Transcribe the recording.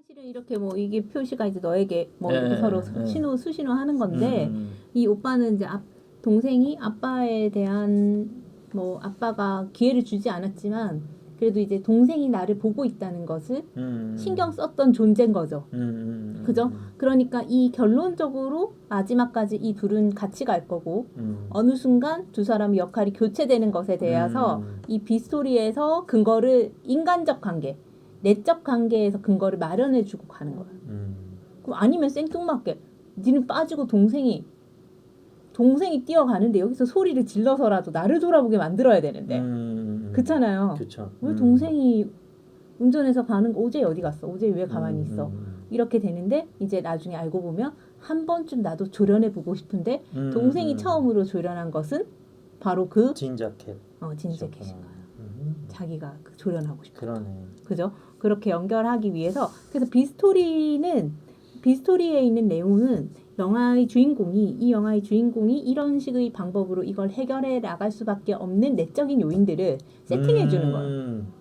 사실은 이렇게 뭐 이게 표시가 이제 너에게 뭐 네, 이렇게 서로 네. 신호 수신호 하는 건데 음, 이 오빠는 이제 앞 동생이 아빠에 대한 뭐 아빠가 기회를 주지 않았지만 그래도 이제 동생이 나를 보고 있다는 것을 음, 신경 썼던 존재인 거죠. 음, 음, 음, 그죠? 그러니까 이 결론적으로 마지막까지 이 둘은 같이 갈 거고 음, 어느 순간 두 사람의 역할이 교체되는 것에 대해서 음, 이 비스토리에서 근거를 인간적 관계, 내적 관계에서 근거를 마련해주고 가는 거야. 음, 그럼 아니면 생뚱맞게 니는 빠지고 동생이 동생이 뛰어가는데 여기서 소리를 질러서라도 나를 돌아보게 만들어야 되는데 음, 그렇잖아요. 그쵸. 왜 음, 동생이 운전해서 가는 거 어제 어디 갔어? 어제 왜 가만히 음, 있어? 음, 이렇게 되는데 이제 나중에 알고 보면 한 번쯤 나도 조련해 보고 싶은데 음, 동생이 음, 처음으로 조련한 것은 바로 그 진자켓. 어, 진재켓인 거예요. 음, 자기가 그 조련하고 싶어. 그러네. 그죠? 그렇게 연결하기 위해서 그래서 비스토리는 비스토리에 있는 내용은 영화의 주인공이 이 영화의 주인공이 이런 식의 방법으로 이걸 해결해 나갈 수밖에 없는 내적인 요인들을 세팅해 주는 거예요. 음,